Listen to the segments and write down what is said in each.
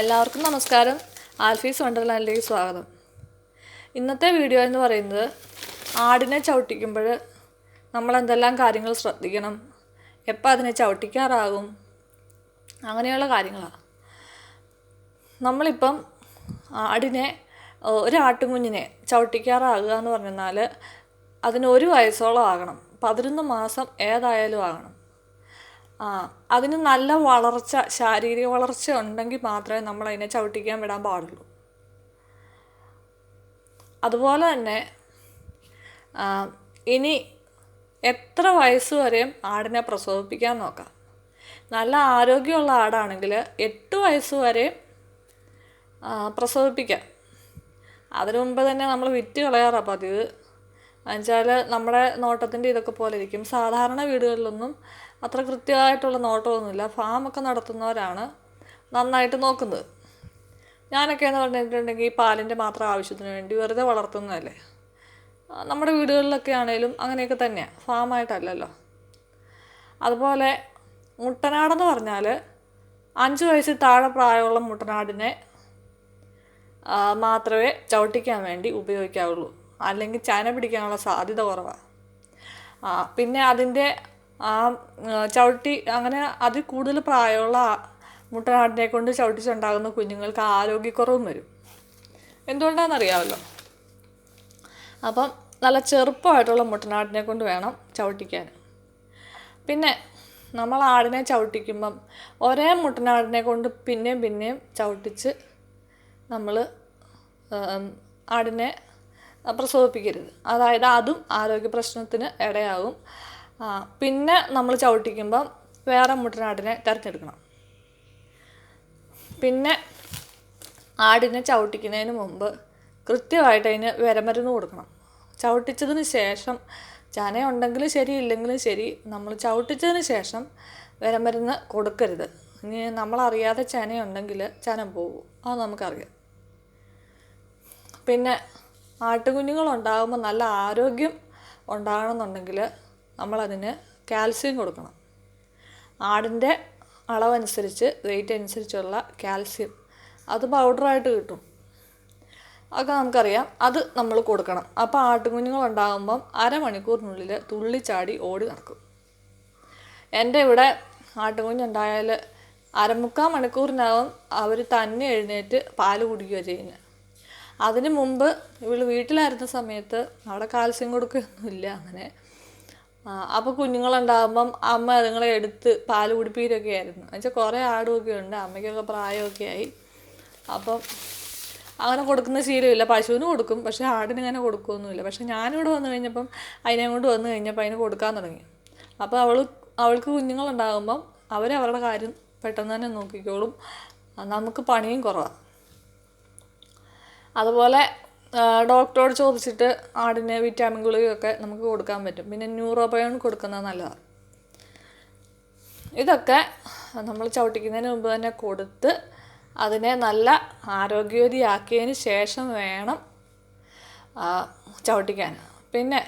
എല്ലാവർക്കും നമസ്കാരം. ആൽഫീസ് വണ്ടർലാൻഡിലേക്ക് സ്വാഗതം. ഇന്നത്തെ വീഡിയോ എന്ന് പറയുന്നത് ആടിനെ ചവിട്ടിക്കുമ്പോൾ നമ്മൾ എന്തെല്ലാം കാര്യങ്ങൾ ശ്രദ്ധിക്കണം എപ്പോൾ അതിനെ ചവിട്ടിക്കാറാകും അങ്ങനെയുള്ള കാര്യങ്ങളാണ്. നമ്മളിപ്പം ആടിനെ ഒരു ആട്ടുകുഞ്ഞിനെ ചവിട്ടിക്കാറാകുക എന്ന് പറഞ്ഞാൽ അതിന് ഒരു വയസ്സോളം ആകണം. പതിനൊന്ന് മാസം ഏതായാലും ആകണം. അതിന് നല്ല വളർച്ച ശാരീരിക വളർച്ച ഉണ്ടെങ്കിൽ മാത്രമേ നമ്മൾ അതിനെ ചവിട്ടിക്കാൻ വിടാൻ പാടുള്ളൂ. അതുപോലെ തന്നെ ഇനി എത്ര വയസ്സ് വരെയും ആടിനെ പ്രസവിപ്പിക്കാൻ നോക്കാം. നല്ല ആരോഗ്യമുള്ള ആടാണെങ്കിൽ എട്ട് വയസ്സ് വരെ ആ, പ്രസവിപ്പിക്കാം. അതിനു മുമ്പ് തന്നെ നമ്മൾ വിറ്റ് കളയാറാണ് പതിവ്. എന്നുവെച്ചാൽ നമ്മുടെ നോട്ടത്തിന്റെ ഇതൊക്കെ പോലെ ഇരിക്കും. സാധാരണ വീടുകളിലൊന്നും അത്ര കൃത്യമായിട്ടുള്ള നോട്ടമൊന്നുമില്ല. ഫാമൊക്കെ നടത്തുന്നവരാണ് നന്നായിട്ട് നോക്കുന്നത്. ഞാനൊക്കെ എന്ന് പറഞ്ഞിട്ടുണ്ടെങ്കിൽ പാലിന്റെ മാത്രം ആവശ്യത്തിന് വേണ്ടി വെറുതെ വളർത്തുന്നതല്ലേ? നമ്മുടെ വീടുകളിലൊക്കെ ആണേലും അങ്ങനെയൊക്കെ തന്നെയാണ് ഫാമായിട്ടല്ലല്ലോ. അതുപോലെ മുട്ടനാടെന്ന് പറഞ്ഞാൽ അഞ്ച് വയസ്സിൽ താഴെ പ്രായമുള്ള മുട്ടനാടിനെ മാത്രമേ ചവിട്ടിക്കാൻ വേണ്ടി ഉപയോഗിക്കാവുള്ളൂ. അല്ലെങ്കിൽ ചന പിടിക്കാനുള്ള സാധ്യത കുറവാണ് പിന്നെ അതിന്റെ ആ ആ, ചവിട്ടി അങ്ങനെ അതിൽ കൂടുതൽ പ്രായമുള്ള മുട്ടനാടിനെ കൊണ്ട് ചവിട്ടിച്ചുണ്ടാകുന്ന കുഞ്ഞുങ്ങൾക്ക് ആരോഗ്യക്കുറവും വരും. എന്തുകൊണ്ടാണെന്നറിയാമല്ലോ? അപ്പം നല്ല ചെറുപ്പമായിട്ടുള്ള മുട്ടനാടിനെ കൊണ്ട് വേണം ചവിട്ടിക്കാൻ. പിന്നെ നമ്മൾ ആടിനെ ചവിട്ടിക്കുമ്പം ഒരേ മുട്ടനാടിനെ കൊണ്ട് പിന്നെയും പിന്നെയും ചവിട്ടിച്ച് നമ്മൾ ആടിനെ പ്രസവിപ്പിക്കരുത്. അതായത് അതും ആരോഗ്യ പ്രശ്നത്തിന് ഇടയാകും. പിന്നെ നമ്മൾ ചവിട്ടിക്കുമ്പം വേറെ മുട്ടനാടിനെ തിരഞ്ഞെടുക്കണം. പിന്നെ ആടിനെ ചവിട്ടിക്കുന്നതിന് മുമ്പ് കൃത്യമായിട്ട് അതിന് വിരമരുന്ന് കൊടുക്കണം. ചവിട്ടിച്ചതിന് ശേഷം ചന ഉണ്ടെങ്കിലും ശരി ഇല്ലെങ്കിലും ശരി നമ്മൾ ചവിട്ടിച്ചതിന് ശേഷം വിരമരുന്ന് കൊടുക്കരുത്. ഇനി നമ്മളറിയാതെ ചനയുണ്ടെങ്കിൽ ചന പോകും അത് നമുക്കറിയാം. പിന്നെ ആട്ടുകുഞ്ഞുങ്ങളുണ്ടാകുമ്പോൾ നല്ല ആരോഗ്യം ഉണ്ടാകണമെന്നുണ്ടെങ്കിൽ നമ്മളതിന് കാൽസ്യം കൊടുക്കണം. ആടിന്റെ അളവനുസരിച്ച് വെയിറ്റ് അനുസരിച്ചുള്ള കാൽസ്യം. അത് പൗഡറായിട്ട് കിട്ടും. അതൊക്കെ നമുക്കറിയാം. അത് നമ്മൾ കൊടുക്കണം. അപ്പോൾ ആട്ടുകുഞ്ഞുങ്ങളുണ്ടാകുമ്പം അരമണിക്കൂറിനുള്ളിൽ തുള്ളിച്ചാടി ഓടി നടക്കും. എന്റെ ഇവിടെ ആട്ടുകുഞ്ഞുണ്ടായാൽ അരമുക്കാൽ മണിക്കൂറിനകം അവർ തന്നെ എഴുന്നേറ്റ് പാൽ കുടിക്കുകയോ ചെയ്യുന്നത്. അതിന് മുമ്പ് ഇവൾ വീട്ടിലായിരുന്ന സമയത്ത് അവിടെ കാൽസ്യം കൊടുക്കുകയൊന്നുമില്ല അങ്ങനെ. അപ്പോൾ കുഞ്ഞുങ്ങളുണ്ടാകുമ്പം അമ്മ അതുങ്ങളെ എടുത്ത് പാൽ കുടിപ്പീരൊക്കെ ആയിരുന്നു. എന്നുവെച്ചാൽ കുറേ ആടുമൊക്കെ ഉണ്ട് അമ്മയ്ക്കൊക്കെ പ്രായമൊക്കെ ആയി. അപ്പം അങ്ങനെ കൊടുക്കുന്ന ശീലമില്ല. പശുവിന് കൊടുക്കും പക്ഷേ ആടിന് അങ്ങനെ കൊടുക്കുകയൊന്നുമില്ല. പക്ഷേ ഞാനിവിടെ വന്നു കഴിഞ്ഞപ്പം അതിനെ കൊണ്ട് വന്നു കഴിഞ്ഞപ്പോൾ അതിന് കൊടുക്കാൻ തുടങ്ങി. അപ്പോൾ അവൾ അവൾക്ക് കുഞ്ഞുങ്ങളുണ്ടാകുമ്പം അവരവരുടെ കാര്യം പെട്ടെന്ന് തന്നെ നോക്കിക്കോളും. നമുക്ക് പണിയും കുറവാണ് അതുപോലെ ഡോക്ടറോട് ചോദിച്ചിട്ട് ആടിന് വിറ്റാമിൻ ഗുളികയൊക്കെ നമുക്ക് കൊടുക്കാൻ പറ്റും. പിന്നെ ന്യൂറോബയോൺ കൊടുക്കുന്നത് നല്ലതാണ് ഇതൊക്കെ നമ്മൾ ചവിട്ടിക്കുന്നതിന് മുമ്പ് തന്നെ കൊടുത്ത് അതിനെ നല്ല ആരോഗ്യവതിയാക്കിയതിന് ശേഷം വേണം ചവിട്ടിക്കാൻ. പിന്നെ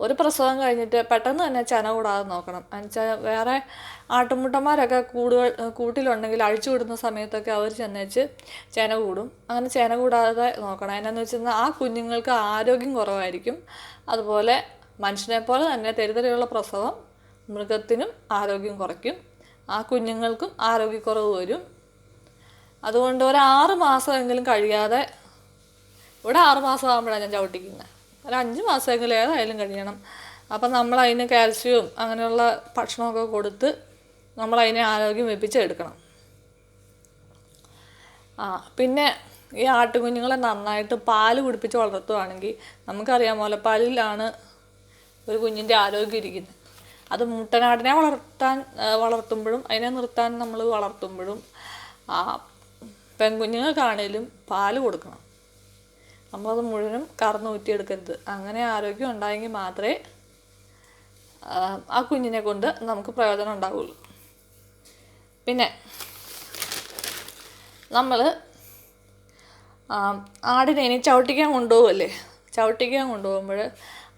ഒരു പ്രസവം കഴിഞ്ഞിട്ട് പെട്ടെന്ന് തന്നെ ചന കൂടാതെ നോക്കണം. എന്നുവെച്ചാൽ വേറെ ആട്ടുമുട്ടന്മാരൊക്കെ കൂടുകൾ കൂട്ടിലുണ്ടെങ്കിൽ അഴിച്ചു വിടുന്ന സമയത്തൊക്കെ അവർ ചെന്നേച്ച് ചേന കൂടും അങ്ങനെ ചേന കൂടാതെ നോക്കണം. എന്നാന്ന് വെച്ചാൽ ആ കുഞ്ഞുങ്ങൾക്ക് ആരോഗ്യം കുറവായിരിക്കും. അതുപോലെ മനുഷ്യനെ പോലെ തന്നെ തെരുതരെയുള്ള പ്രസവം മൃഗത്തിനും ആരോഗ്യം കുറയ്ക്കും. ആ കുഞ്ഞുങ്ങൾക്കും ആരോഗ്യക്കുറവ് വരും. അതുകൊണ്ട് ഒരു ആറ് മാസമെങ്കിലും കഴിയാതെ ഇവിടെ ആറ് മാസം ഞാൻ ചവിട്ടിക്കുന്നത് ഒരു അഞ്ച് മാസമെങ്കിലും ഏതായാലും കഴിയണം. അപ്പം നമ്മൾ അതിന് കാൽസ്യവും അങ്ങനെയുള്ള ഭക്ഷണമൊക്കെ കൊടുത്ത് നമ്മൾ അതിനെ ആരോഗ്യം വെപ്പിച്ചെടുക്കണം. ആ പിന്നെ ഈ ആട്ടുകുഞ്ഞുങ്ങളെ നന്നായിട്ട് പാൽ കുടിപ്പിച്ച് വളർത്തുകയാണെങ്കിൽ നമുക്കറിയാം മുലപ്പാലിലാണ് ഒരു കുഞ്ഞിന്റെ ആരോഗ്യം ഇരിക്കുന്നത്. അത് മുട്ടനാടിനെ വളർത്താൻ വളർത്തുമ്പോഴും അതിനെ നിർത്താൻ നമ്മൾ വളർത്തുമ്പോഴും ആ പെൺകുഞ്ഞുങ്ങൾക്കാണേലും പാൽ കൊടുക്കണം. നമ്മളത് മുഴുവനും കറന്ന് ഊറ്റിയെടുക്കരുത്. അങ്ങനെ ആരോഗ്യം ഉണ്ടായെങ്കിൽ മാത്രമേ ആ, കുഞ്ഞിനെ കൊണ്ട് നമുക്ക് പ്രയോജനം ഉണ്ടാവുള്ളൂ. പിന്നെ നമ്മൾ ആടിനെ ഇനി ചവിട്ടിക്കാൻ കൊണ്ടുപോകുമല്ലേ ചവിട്ടിക്കാൻ കൊണ്ടുപോകുമ്പോൾ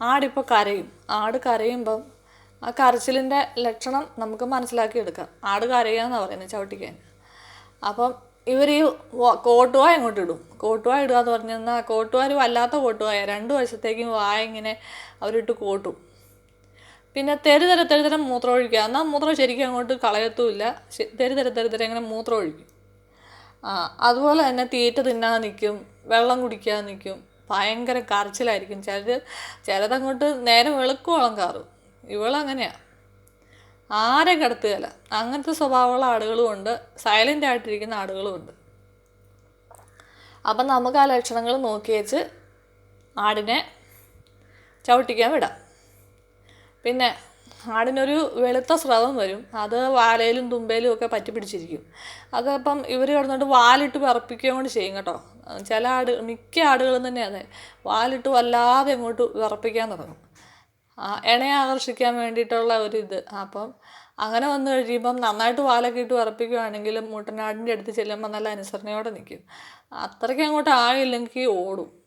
ആടിപ്പോൾ കരയും. ആട് കരയുമ്പം ആ കരച്ചിലിന്റെ ലക്ഷണം നമുക്ക് മനസ്സിലാക്കി എടുക്കാം ആട് കരയുക എന്നാണ് പറയുന്നത് ചവിട്ടിക്കാൻ. അപ്പം ഇവർ ഈ കോട്ടുവായ അങ്ങോട്ട് ഇടും. കോട്ടുവായ ഇടുക എന്ന് പറഞ്ഞു കഴിഞ്ഞാൽ കോട്ടുവായ വല്ലാത്ത കോട്ടുവായ. രണ്ട് വശത്തേക്കും വായ ഇങ്ങനെ അവരിട്ട് കോട്ടും. പിന്നെ തെരുതര തെരുതര മൂത്രം ഒഴിക്കുക. എന്നാൽ മൂത്രം ശരിക്കും അങ്ങോട്ട് കളയത്തുമില്ല. തെരുതര തെരുതര ഇങ്ങനെ മൂത്രം ഒഴിക്കും. ആ അതുപോലെ തന്നെ തീറ്റ തിന്നാൻ നിൽക്കും വെള്ളം കുടിക്കാൻ നിൽക്കും ഭയങ്കര കരച്ചിലായിരിക്കും. ചിലർ ചിലതങ്ങോട്ട് നേരെ വെളുക്കുവോളം കാറും ഇവളങ്ങനെയാണ് ആരെ കടത്തുകയല്ല. അങ്ങനത്തെ സ്വഭാവമുള്ള ആടുകളും ഉണ്ട്. സൈലന്റ് ആയിട്ടിരിക്കുന്ന ആടുകളുമുണ്ട് അപ്പം നമുക്ക് ആ ലക്ഷണങ്ങൾ നോക്കി വെച്ച് ആടിനെ ചവിട്ടിക്കാൻ വിടാം. പിന്നെ ആടിനൊരു വെളുത്ത സ്രവം വരും. അത് വാലയിലും തുമ്പയിലും ഒക്കെ പറ്റി പിടിച്ചിരിക്കും. അതപ്പം ഇവർ കിടന്നിട്ട് വാലിട്ട് വിറപ്പിക്കുകയും കൊണ്ട് ചെയ്യും കേട്ടോ. ചില ആട് മിക്ക ആടുകളും തന്നെ അതെ. വാലിട്ട് വല്ലാതെ അങ്ങോട്ട് വിറപ്പിക്കാൻ തുടങ്ങും. ഇണയെ ആകർഷിക്കാൻ വേണ്ടിയിട്ടുള്ള ഒരു ഇത്. അപ്പം അങ്ങനെ വന്നു കഴിയുമ്പം നന്നായിട്ട് വാലൊക്കെ ഇട്ട് വിറപ്പിക്കുകയാണെങ്കിൽ മുട്ടനാടിന്റെ അടുത്ത് ചെല്ലുമ്പോൾ നല്ല അനുസരണയോടെ നിൽക്കും. അത്രയ്ക്ക് അങ്ങോട്ട് ആയില്ലെങ്കിൽ ഓടും.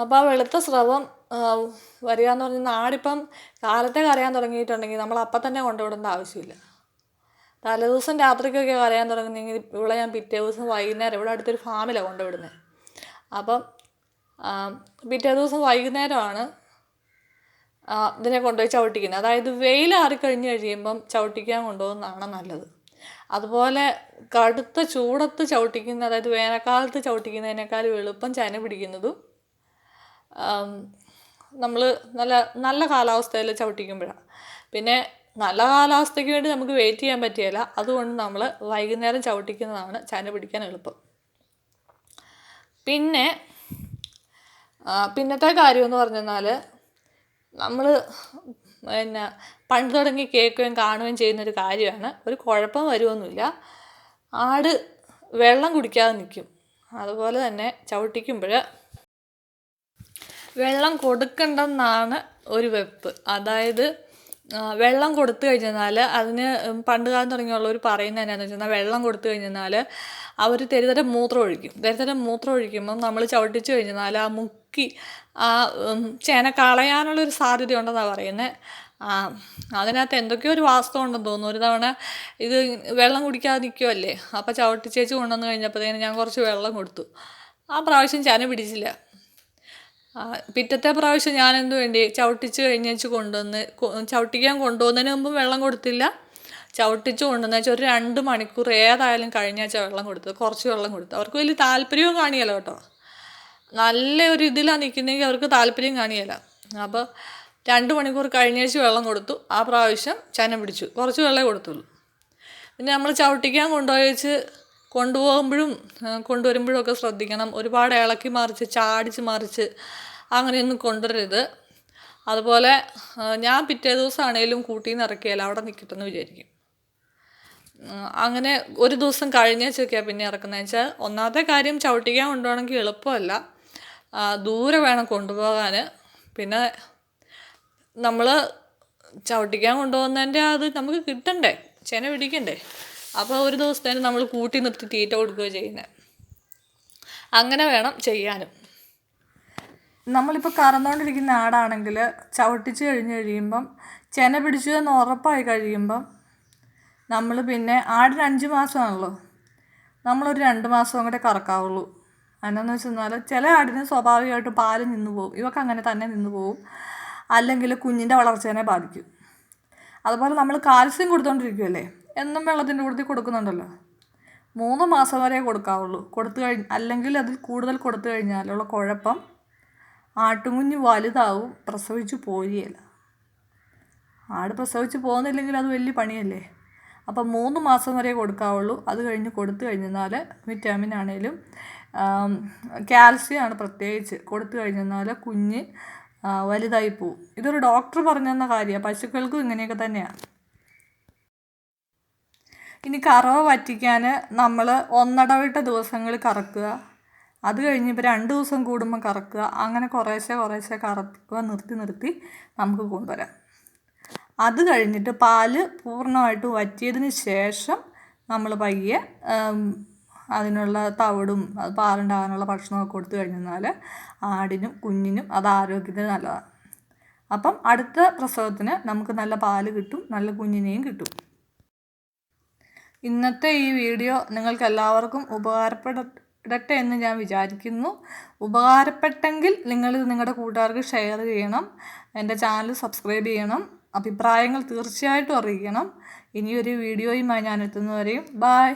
അപ്പോൾ ആ വെളുത്ത സ്രവം വരിക എന്ന് പറഞ്ഞാൽ നാടിപ്പം കാലത്തെ കരയാൻ തുടങ്ങിയിട്ടുണ്ടെങ്കിൽ നമ്മൾ അപ്പം തന്നെ കൊണ്ടുവിടേണ്ട ആവശ്യമില്ല. തലേദിവസം രാത്രിക്കൊക്കെ കരയാൻ തുടങ്ങുന്നെങ്കിൽ ഇവിടെ ഞാൻ പിറ്റേ ദിവസം വൈകുന്നേരം ഇവിടെ അടുത്തൊരു ഫാമിലാണ് കൊണ്ടുവിടുന്നത്. അപ്പം പിറ്റേ ദിവസം വൈകുന്നേരമാണ് ഇതിനെ കൊണ്ടുപോയി ചവിട്ടിക്കുന്നത്. അതായത് വെയിലാറി കഴിഞ്ഞ് കഴിയുമ്പം ചവിട്ടിക്കാൻ കൊണ്ടുപോകുന്നതാണ് നല്ലത്. അതുപോലെ കടുത്ത ചൂടത്ത് ചവിട്ടിക്കുന്ന അതായത് വേനൽക്കാലത്ത് ചവിട്ടിക്കുന്നതിനേക്കാൾ എളുപ്പം ചന പിടിക്കുന്നതും നമ്മൾ നല്ല നല്ല കാലാവസ്ഥയിൽ ചവിട്ടിക്കുമ്പോഴാണ്. പിന്നെ നല്ല കാലാവസ്ഥയ്ക്ക് വേണ്ടി നമുക്ക് വെയിറ്റ് ചെയ്യാൻ പറ്റിയല്ല. അതുകൊണ്ട് നമ്മൾ വൈകുന്നേരം ചവിട്ടിക്കുന്നതാണ് ചന പിടിക്കാൻ എളുപ്പം. പിന്നെ പിന്നത്തെ കാര്യം എന്ന് പറഞ്ഞാൽ നമ്മൾ പിന്നെ പണ്ട് തുടങ്ങി കേൾക്കുകയും കാണുകയും ചെയ്യുന്നൊരു കാര്യമാണ്. ഒരു കുഴപ്പം വരുമൊന്നുമില്ല ആട് വെള്ളം കുടിക്കാതെ നിൽക്കും. അതുപോലെ തന്നെ ചവിട്ടിക്കുമ്പോൾ വെള്ളം കൊടുക്കണ്ടെന്നാണ് ഒരു വെപ്പ്. അതായത് വെള്ളം കൊടുത്തു കഴിഞ്ഞാൽ അതിന് പണ്ട് കാലം തുടങ്ങിയുള്ളവർ പറയുന്നത് എന്നാന്ന് വെച്ചാൽ വെള്ളം കൊടുത്തു കഴിഞ്ഞാൽ അവർ തെരുതരം മൂത്രം ഒഴിക്കും തെരുതരം മൂത്രം ഒഴിക്കുമ്പം നമ്മൾ ചവിട്ടിച്ചു കഴിഞ്ഞാൽ ആ മുക്കി ആ ചേന കളയാനുള്ളൊരു സാധ്യത ഉണ്ടെന്നാണ് പറയുന്നത് ആ അതിനകത്ത് എന്തൊക്കെയോ ഒരു വാസ്തവം ഉണ്ടെന്ന് തോന്നുന്നു. ഒരു തവണ ഇത് വെള്ളം കുടിക്കാതെ നിൽക്കുമല്ലേ അപ്പോൾ ചവിട്ടിച്ചേച്ച് കൊണ്ടുവന്ന് കഴിഞ്ഞപ്പോഴത്തേന് ഞാൻ കുറച്ച് വെള്ളം കൊടുത്തു. ആ പ്രാവശ്യം ചേന പിടിച്ചില്ല. പിറ്റത്തെ പ്രാവശ്യം ഞാൻ എന്തു വേണ്ടി? ചവിട്ടിച്ച് കഴിഞ്ഞേച്ച് കൊണ്ടുവന്ന് ചവിട്ടിക്കാൻ കൊണ്ടുപോകുന്നതിന് മുമ്പ് വെള്ളം കൊടുത്തില്ല. ചവിട്ടിച്ച് കൊണ്ടുവന്ന ഒരു രണ്ട് മണിക്കൂർ ഏതായാലും കഴിഞ്ഞാച്ച വെള്ളം കൊടുത്തത്. കുറച്ച് വെള്ളം കൊടുത്തു. അവർക്ക് വലിയ താല്പര്യവും കാണിയല്ല കേട്ടോ. നല്ല ഒരു ഇതിലാണ് നിൽക്കുന്നെങ്കിൽ അവർക്ക് താല്പര്യം കാണിയല്ല. അപ്പോൾ രണ്ട് മണിക്കൂർ കഴിഞ്ഞേച്ച് വെള്ളം കൊടുത്തു. ആ പ്രാവശ്യം ചന പിടിച്ചു. കുറച്ച് വെള്ളമേ കൊടുത്തുള്ളൂ. പിന്നെ നമ്മൾ ചവിട്ടിക്കാൻ കൊണ്ടുപോയിച്ച് കൊണ്ടുപോകുമ്പോഴും കൊണ്ടുവരുമ്പോഴും ഒക്കെ ശ്രദ്ധിക്കണം. ഒരുപാട് ഇളക്കി മറിച്ച് ചാടിച്ച് മറിച്ച് അങ്ങനെയൊന്നും കൊണ്ടുവരരുത്. അതുപോലെ ഞാൻ പിറ്റേ ദിവസമാണേലും കൂട്ടിൽ നിന്ന് ഇറക്കിയാൽ അവിടെ നിൽക്കട്ടെന്ന് വിചാരിക്കും. അങ്ങനെ ഒരു ദിവസം കഴിഞ്ഞേച്ചൊക്കെയാണ് പിന്നെ ഇറക്കുന്നത് വെച്ചാൽ ഒന്നാമത്തെ കാര്യം ചവിട്ടിക്കാൻ കൊണ്ടുപോകണമെങ്കിൽ എളുപ്പമല്ല. ദൂരെ വേണം കൊണ്ടുപോകാൻ പിന്നെ നമ്മൾ ചവിട്ടിക്കാൻ കൊണ്ടുപോകുന്നതിന്റെ അത് നമുക്ക് കിട്ടണ്ടേ? ചെന പിടിക്കണ്ടേ? അപ്പോൾ ഒരു ദിവസത്തേന് നമ്മൾ കൂട്ടി നിർത്തി തീറ്റ കൊടുക്കുകയോ ചെയ്യുന്നത് അങ്ങനെ വേണം ചെയ്യാനും. നമ്മളിപ്പോൾ കറന്നുകൊണ്ടിരിക്കുന്ന ആടാണെങ്കിൽ ചവിട്ടിച്ച് കഴിഞ്ഞ് കഴിയുമ്പം ചെന പിടിച്ചു എന്ന് ഉറപ്പായി കഴിയുമ്പം നമ്മൾ പിന്നെ ആടിന് അഞ്ച് മാസമാണല്ലോ. നമ്മളൊരു രണ്ട് മാസം കൂടെ കറക്കാവുള്ളൂ. എന്നാന്ന് വെച്ചെന്നാൽ ചില ആടിന് സ്വാഭാവികമായിട്ട് പാൽ നിന്ന് പോകും ഇവക്ക് അങ്ങനെ തന്നെ നിന്ന് പോകും അല്ലെങ്കിൽ കുഞ്ഞിന്റെ വളർച്ചേനെ ബാധിക്കും. അതുപോലെ നമ്മൾ കാൽസ്യം കൊടുത്തോണ്ടിരിക്കുമല്ലേ എന്നും വെള്ളത്തിന്റെ കൂടുതൽ കൊടുക്കുന്നുണ്ടല്ലോ. മൂന്ന് മാസം വരെ കൊടുക്കാവുള്ളൂ. കൊടുത്തു കഴിഞ്ഞ് അല്ലെങ്കിൽ അതിൽ കൂടുതൽ കൊടുത്തു കഴിഞ്ഞാലുള്ള കുഴപ്പം ആട്ടുകുഞ്ഞ് വലുതാവും പ്രസവിച്ചു പോരുകയില്ല ആട് പ്രസവിച്ച് പോകുന്നില്ലെങ്കിൽ അത് വലിയ പണിയല്ലേ? അപ്പം മൂന്ന് മാസം വരെ കൊടുക്കാവുള്ളൂ. അത് കഴിഞ്ഞ് കൊടുത്തു കഴിഞ്ഞാൽ വിറ്റാമിൻ ആണേലും കാൽസ്യമാണ് പ്രത്യേകിച്ച്. കൊടുത്തു കഴിഞ്ഞാൽ കുഞ്ഞ് വലുതായി പോവും. ഇതൊരു ഡോക്ടർ പറഞ്ഞു തന്ന കാര്യമാണ്. പശുക്കൾക്കും ഇങ്ങനെയൊക്കെ തന്നെയാണ്. ഇനി കറവ വറ്റിക്കാൻ നമ്മൾ ഒന്നടവിട്ട ദിവസങ്ങൾ കറക്കുക. അത് കഴിഞ്ഞ് ഇപ്പോൾ രണ്ട് ദിവസം കൂടുമ്പോൾ കറക്കുക. അങ്ങനെ കുറേശ്ശെ കുറേശ്ശെ കറക്കുക നിർത്തി നിർത്തി നമുക്ക് കൊണ്ടുവരാം. അത് കഴിഞ്ഞിട്ട് പാൽ പൂർണമായിട്ട് വറ്റിയതിന് ശേഷം നമ്മൾ പയ്യെ അതിനുള്ള തവിടും അത് പാലുണ്ടാകാനുള്ള ഭക്ഷണമൊക്കെ കൊടുത്തു കഴിഞ്ഞാൽ ആടിനും കുഞ്ഞിനും അത് ആരോഗ്യത്തിന് നല്ലതാണ്. അപ്പം അടുത്ത പ്രസവത്തിന് നമുക്ക് നല്ല പാൽ കിട്ടും നല്ല കുഞ്ഞിനെയും കിട്ടും. ഇന്നത്തെ ഈ വീഡിയോ നിങ്ങൾക്ക് എല്ലാവർക്കും ഉപകാരപ്പെടട്ടെ എന്ന് ഞാൻ വിചാരിക്കുന്നു. ഉപകാരപ്പെട്ടെങ്കിൽ നിങ്ങളിത് നിങ്ങളുടെ കൂട്ടുകാർക്ക് ഷെയർ ചെയ്യണം എന്റെ ചാനൽ സബ്സ്ക്രൈബ് ചെയ്യണം അഭിപ്രായങ്ങൾ തീർച്ചയായിട്ടും അറിയിക്കണം. ഇനിയൊരു വീഡിയോയുമായി ഞാൻ എത്തുന്നവരെയും ബായ്